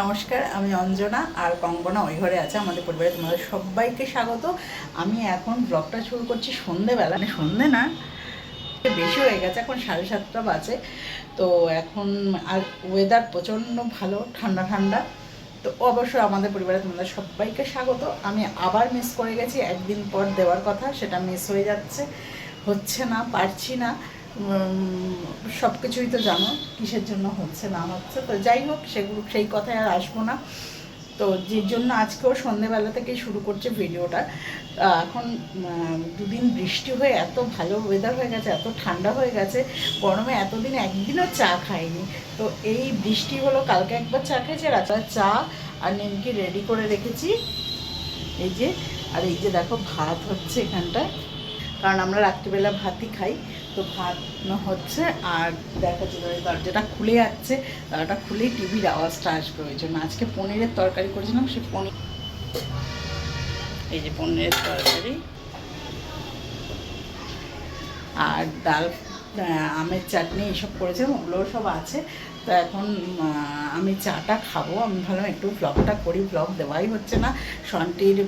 নমস্কার, আমি অঞ্জনা আর কঙ্গনা ওই ঘরে আছে আমাদের পরিবারে। তোমাদের সবাইকে স্বাগত। আমি এখন ব্লগটা শুরু করছি সন্ধেবেলা। মানে সন্ধে না, বেশি হয়ে গেছে, এখন সাড়ে সাতটা বাজে। তো এখন আর ওয়েদার প্রচণ্ড ভালো, ঠান্ডা ঠান্ডা। তো অবশ্যই আমাদের পরিবারে তোমাদের সবাইকে স্বাগত। আমি আবার মিস করে গেছি, একদিন পর দেওয়ার কথা, সেটা মিস হয়ে যাচ্ছে। হচ্ছে না, পারছি না। সব কিছুই তো জানো, কিসের জন্য হচ্ছে না হচ্ছে। তো যাই হোক, সেগুলো, সেই কথায় আর আসব না। তো যে জন্য আজকেও সন্ধেবেলা থেকেই শুরু করছে ভিডিওটা এখন দুদিন বৃষ্টি হয়ে এত ভালো ওয়েদার হয়ে গেছে, এত ঠান্ডা হয়ে গেছে, গরমে এতদিন একদিনও চা খাইনি। তো এই বৃষ্টি হলো, কালকে একবার চা খেয়েছি রাতে চা আর নিমকি রেডি করে রেখেছি। এই যে, আর এই যে দেখো, ভাত হচ্ছে এখানটায়। কারণ আমরা রাত্রিবেলা ভাতই খাই। তো ভাত হচ্ছে, আর দেখা ওই দরজাটা খুলে যাচ্ছে দরজাটা খুলেই টিভির আওয়াজটা আসবে ওই জন্য। আজকে পনিরের তরকারি করেছিলাম, সে পনির এই যে পনিরের তরকারি। আর ডাল আমের চাটনি এসব করেছিলাম, ওগুলোও সব আছে। তো এখন আমি চাটা খাব। আমি ভাবলাম একটু ব্লগটা করি ব্লগ দেওয়াই হচ্ছে না। সন্টির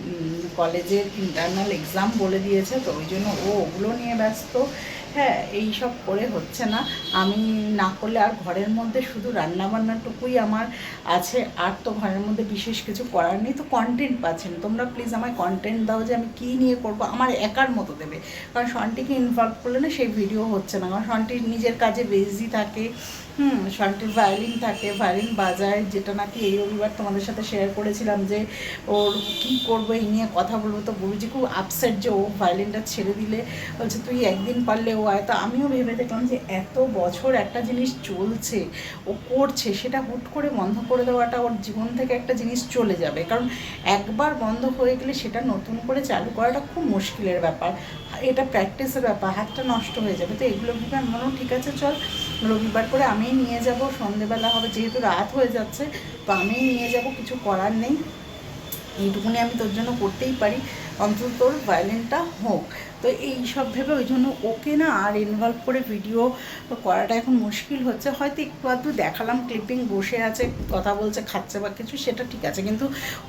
কলেজের ইন্টারনাল এক্সাম বলে দিয়েছে, তো ওই জন্য ও ওগুলো নিয়ে ব্যস্ত। হ্যাঁ এই সব করে হচ্ছে না। আমি না করলে আর ঘরের মধ্যে শুধু রান্নাবান্নাটুকুই আমার আছে, আর তো ঘরের মধ্যে বিশেষ কিছু করার নেই। তো কন্টেন্ট পাচ্ছেন, তোমরা প্লিজ আমায় কন্টেন্ট দাও যে আমি কী নিয়ে করব, আমার একার মতো দেবে। কারণ সন্টিকে ইনভলভ করলে না সেই ভিডিও হচ্ছে না। কারণ সন্টির নিজের কাজে বেজি থাকে, হুম সন্টির ভায়োলিন থাকে ভায়োলিন বাজায়, যেটা নাকি এই রবিবার তোমাদের সাথে শেয়ার করেছিলাম যে ওর কি করব, এই নিয়ে কথা বলব। তো গুরুজি খুব আপসেট যে ও ভায়োলিনটা ছেড়ে দিলে। বলছে, তুই একদিন পারলে ও আয় তো আমিও ভেবে দেখলাম যে এত বছর একটা জিনিস চলছে, ও করছে, সেটা হুট করে বন্ধ করে দেওয়াটা ওর জীবন থেকে একটা জিনিস চলে যাবে। কারণ একবার বন্ধ হয়ে গেলে সেটা নতুন করে চালু করাটা খুব মুশকিলের ব্যাপার। এটা প্র্যাকটিসের ব্যাপার, হাতটা নষ্ট হয়ে যাবে। তো এগুলো ভেবে আমি বললাম ঠিক আছে, চল, রবিবার করে আমি নিয়ে যাব, সন্ধেবেলা হবে, যেহেতু রাত হয়ে যাচ্ছে, তো আমি নিয়ে যাব, কিছু করার নেই। এইটুকুনি আমি তোর জন্য করতেই পারি। অন্তত তোর ভায়োলিনটা হোক। তো এই সব ভেবে ওই জন্য ওকে না আর ইনভলভ করে ভিডিও করাটা এখন মুশকিল হচ্ছে। হয়তো একটু আধটু দেখালাম ক্লিপিং বসে আছে, কথা বলছে, খাচ্ছে বা কিছু, সেটা ঠিক আছে। কিন্তু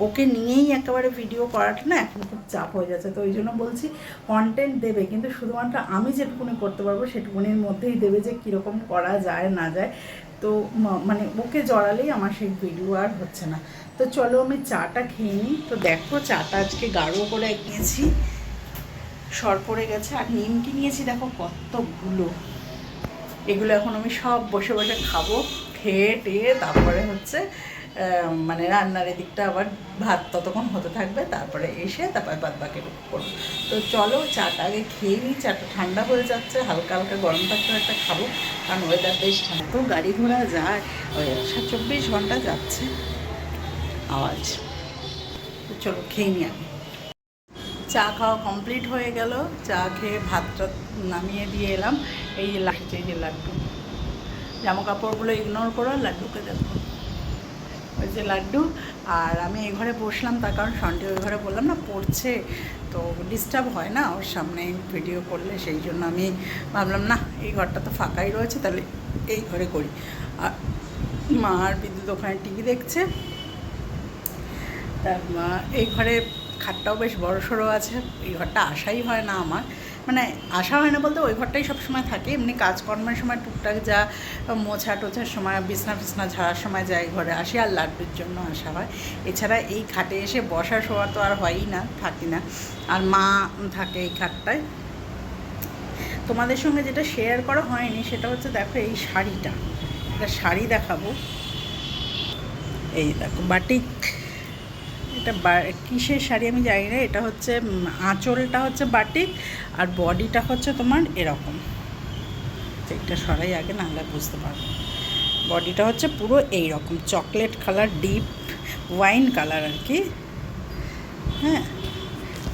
ওকে নিয়েই একেবারে ভিডিও করাটা না এখন খুব চাপ হয়ে যাচ্ছে। তো ওই জন্য বলছি কন্টেন্ট দেবে। কিন্তু শুধুমাত্র আমি যেটুকুনি করতে পারব, সেটুকুনির মধ্যেই দেবে যে কীরকম করা যায়, না যায়। তো মানে ওকে জড়ালেই আমার সেই ভিডিও আর হচ্ছে না। তো চলো আমি চাটা খেয়ে নিই। তো দেখো চাটা আজকে গাঢ় করে নিয়েছি। সর পড়ে গেছে আর নিমকি নিয়েছি, দেখো কতগুলো। এগুলো এখন আমি সব বসে বসে খাব, খেয়ে টেয়ে তারপরে হচ্ছে মানে রান্নার এদিকটা আবার ভাত ততক্ষণ হতে থাকবে, তারপরে এসে তারপরে বাদ বাকি করব। তো চলো চাটা আগে খেয়ে নিই, চাটা ঠান্ডা হয়ে যাচ্ছে, হালকা হালকা গরম থাকতে একটা খাব, কারণ ওয়েদার বেশ ঠান্ডা। তো গাড়ি ঘোড়া যায় চব্বিশ ঘণ্টা যাচ্ছে। আওয়াজ চলো, খেয়ে নিই আগে চা খাওয়া কমপ্লিট হয়ে গেল। চা খেয়ে ভাতটা নামিয়ে দিয়ে এলাম। এই যে এই যে লাড্ডু। জামা কাপড়গুলো ইগনোর করো লাড্ডুকে দেখো। ওই যে লাড্ডু। আর আমি এই ঘরে বসলাম, তার কারণ সন্টে ওই ঘরে বললাম, না, পড়ছে। তো ডিস্টার্ব হয় না ওর সামনে ভিডিও করলে, সেই জন্য আমি ভাবলাম, না, এই ঘরটা তো ফাঁকাই রয়েছে, তাহলে এই ঘরে করি। আর মা আর বিদ্যুৎ ওখানে টিভি দেখছে। তা এই ঘরে খাটটাও বেশ বড় সড়ো আছে। এই ঘরটা আসাই হয় না আমার। মানে আসা হয় না বলতে ওই ঘরটাই সবসময় থাকে। এমনি কাজকর্মের সময় টুকটাক যা মোছা টোছার সময়, বিছনা ফিছনা ঝাড়ার সময় যাই ঘরে আসি, আর লাড্ডুর জন্য আসা হয়। এছাড়া এই খাটে এসে বসা শোয়া তো আর হয়ই না, থাকি না। আর মা থাকে এই খাটটায়। তোমাদের সঙ্গে যেটা শেয়ার করা হয়নি সেটা হচ্ছে দেখো এই শাড়িটা। একটা শাড়ি দেখাবো। এই দেখো বাটিক। এটা কিসের শাড়ি আমি জানি না, এটা হচ্ছে আঁচলটা হচ্ছে বাটিক আর বডিটা হচ্ছে তোমার এরকম। এটা সরাই আগে, নাহলে বুঝতে পারব বডিটা হচ্ছে পুরো এই রকম chocolate colour, deep wine colour আর কি। হ্যাঁ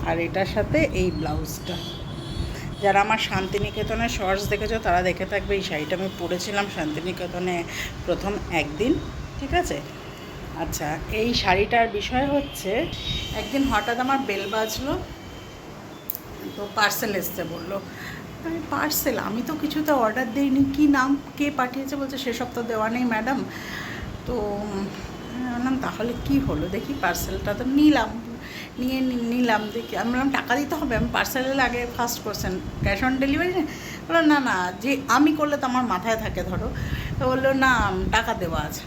আর এটার সাথে এই ব্লাউজটা। যারা আমার শান্তিনিকেতনের শর্টস দেখেছ, তারা দেখে থাকবে এই শাড়িটা। আমি পরেছিলাম শান্তিনিকেতনে প্রথম একদিন, ঠিক আছে? আচ্ছা এই শাড়িটার বিষয় হচ্ছে একদিন হঠাৎ আমার বেল বাজলো, তো পার্সেল এসছে বলল। আমি পার্সেল আমি তো কিছুতে অর্ডার দিইনি, কি নাম, কে পাঠিয়েছে বলছে, সেসব তো দেওয়া নেই ম্যাডাম তো বললাম, তাহলে কি হলো? দেখি পার্সেলটা তো নিলাম, নিয়ে নিলাম, দেখি। আমি বললাম, টাকা দিতে হবে? আমি পার্সেলের আগে first question cash on delivery বলল, না না, যে আমি করলে তো আমার মাথায় থাকে, ধরো। তো বলল, না, টাকা দেওয়া আছে।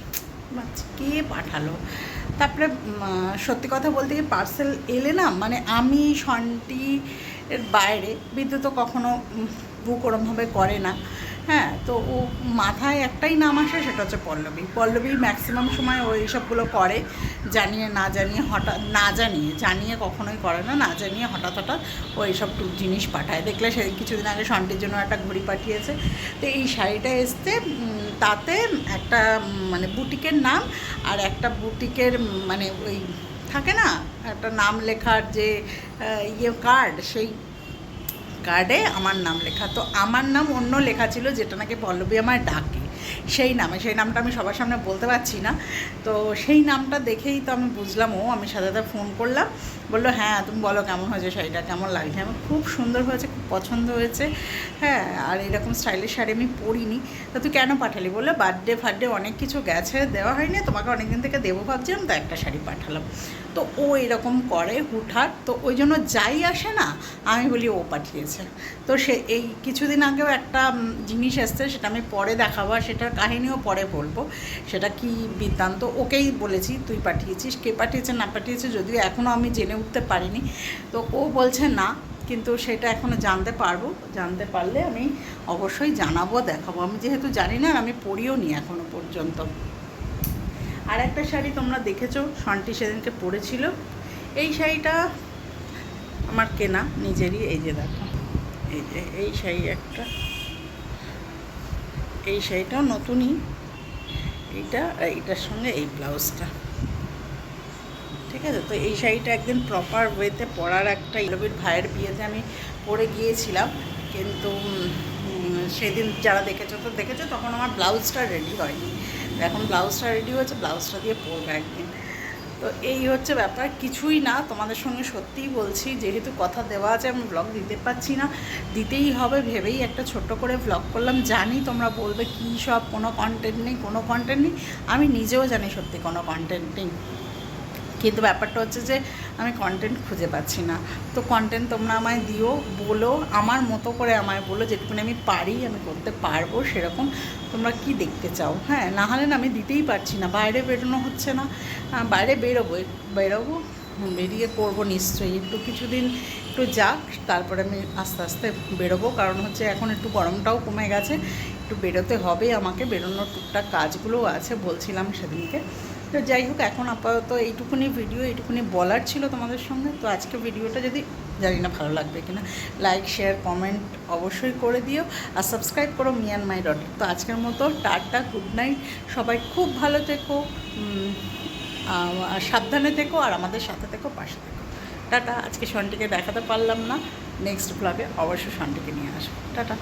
কে পাঠালো। তারপরে সত্যি কথা বলতে গিয়ে পার্সেল এলে না মানে আমি সন্টি এর বাইরে বিদ্যুৎ তো কখনো বুক ওরমভাবে করে না। হ্যাঁ তো ও মাথায় একটাই নাম আসে, সেটা হচ্ছে পল্লবী। পল্লবী ম্যাক্সিমাম সময় ওই সবগুলো করে, জানিয়ে না জানিয়ে হঠাৎ, না জানিয়ে জানিয়ে কখনোই করে না না জানিয়ে হঠাৎ হঠাৎ ও এইসব জিনিস পাঠায়। দেখলে সে কিছুদিন আগে সন্টির জন্য একটা ঘড়ি পাঠিয়েছে। তো এই শাড়িটা এসতে তাতে একটা মানে বুটিকের নাম আর একটা বুটিকের মানে ওই থাকে না, একটা নাম লেখার যে ইয়ে কার্ড সেই কার্ডে আমার নাম লেখা। তো আমার নাম অন্য লেখা ছিল, যেটা নাকি পল্লবী আমার ডাকে। সেই নামে, সেই নামটা আমি সবার সামনে বলতে পারছি না। তো সেই নামটা দেখেই তো আমি বুঝলাম, ও আমি সাথে ফোন করলাম। বলল হ্যাঁ তুমি বলো কেমন হয়েছে শাড়িটা, কেমন লাগছে? আমার খুব সুন্দর হয়েছে, খুব পছন্দ হয়েছে। হ্যাঁ আর এরকম স্টাইলের শাড়ি আমি পরিনি। তা তুই কেন পাঠালি? বলল বার্থডে ফার্থডে অনেক কিছু গেছে, দেওয়া হয়নি, তোমাকে অনেকদিন থেকে দেবো ভাবছিলাম তো একটা শাড়ি পাঠালাম। তো ও এরকম করে হুটহাট। তো ওই জন্য যাই আসে না, আমি বলি ও পাঠিয়েছে। তো সে এই কিছুদিন আগেও একটা জিনিস এসছে, সেটা আমি পরে দেখাবো সেটার কাহিনীও পরে বলব। সেটা কি বৃত্তান্ত, ওকেই বলেছি, তুই পাঠিয়েছিস, কে পাঠিয়েছে, না পাঠিয়েছে, যদিও এখনও আমি জেনে উঠতে পারিনি। তো ও বলছে না, কিন্তু সেটা এখনও জানতে পারব। জানতে পারলে আমি অবশ্যই জানাব, দেখাবো। আমি যেহেতু জানি না আমি পড়িও নি এখনও পর্যন্ত। আর একটা শাড়ি তোমরা দেখেছ সন্টি সেদিনকে পরেছিল। এই শাড়িটা আমার কেনা নিজেরই, এই যে দেখো। এই যে, এই শাড়ি একটা। এই শাড়িটাও নতুনই। এইটা, এইটার সঙ্গে এই ব্লাউজটা। ঠিক আছে? তো এই শাড়িটা একদিন প্রপার ওয়েতে পরার একটা ইলবির ভাইয়ের বিয়েতে আমি পরে গিয়েছিলাম। কিন্তু সেদিন যারা দেখেছ, তো দেখেছ, তখন আমার ব্লাউজটা রেডি হয়নি। এখন ব্লাউজটা রেডি হয়েছে, ব্লাউজটা দিয়ে পরবো একদিন। তো এই হচ্ছে ব্যাপার, কিছুই না, তোমাদের সঙ্গে সত্যিই বলছি, যেহেতু কথা দেওয়া আছে, আমি ব্লগ দিতে পারছি না। দিতেই হবে, ভেবেই একটা ছোট্ট করে ব্লগ করলাম। জানি তোমরা বলবে কী সব, কোনো কন্টেন্ট নেই, কোনো কন্টেন্ট নেই। আমি নিজেও জানি সত্যি কোনো কন্টেন্ট নেই। কিন্তু ব্যাপারটা হচ্ছে যে আমি কন্টেন্ট খুঁজে পাচ্ছি না। তো কন্টেন্ট তোমরা আমায় দিও, বলো, আমার মতো করে আমায় বলো যেটুকুনি আমি পারি, আমি করতে পারব সেরকম তোমরা কি দেখতে চাও? হ্যাঁ না হলে না আমি দিতেই পারছি না। বাইরে বেরোনো হচ্ছে না। বাইরে বেরোবো বেরোবো বেরিয়ে করব নিশ্চয়ই। একটু কিছুদিন, একটু যাক, তারপরে আমি আস্তে আস্তে বেরোবো। কারণ হচ্ছে এখন একটু গরমটাও কমে গেছে। একটু বেরোতে হবে আমাকে, বেরোনোর টুকটাক কাজগুলোও আছে, বলছিলাম সেদিনকে। তো যাই হোক, এখন আপাতত এইটুকুনি ভিডিও এইটুকুনি বলার ছিল তোমাদের সঙ্গে। তো আজকে ভিডিওটা যদি, জানি না ভালো লাগবে কিনা লাইক শেয়ার কমেন্ট অবশ্যই করে দিও। আর সাবস্ক্রাইব করো মি অ্যান্ড মাই ডটার তো আজকের মতো টাটা গুড নাইট সবাই খুব ভালো থেকো সাবধানে থেকো, আর আমাদের সাথে থেকো, পাশে থেকো। টাটা। আজকে সন্টিকে দেখাতে পারলাম না। নেক্সট ব্লগে অবশ্যই সন্টিকে নিয়ে আসব। টাটা।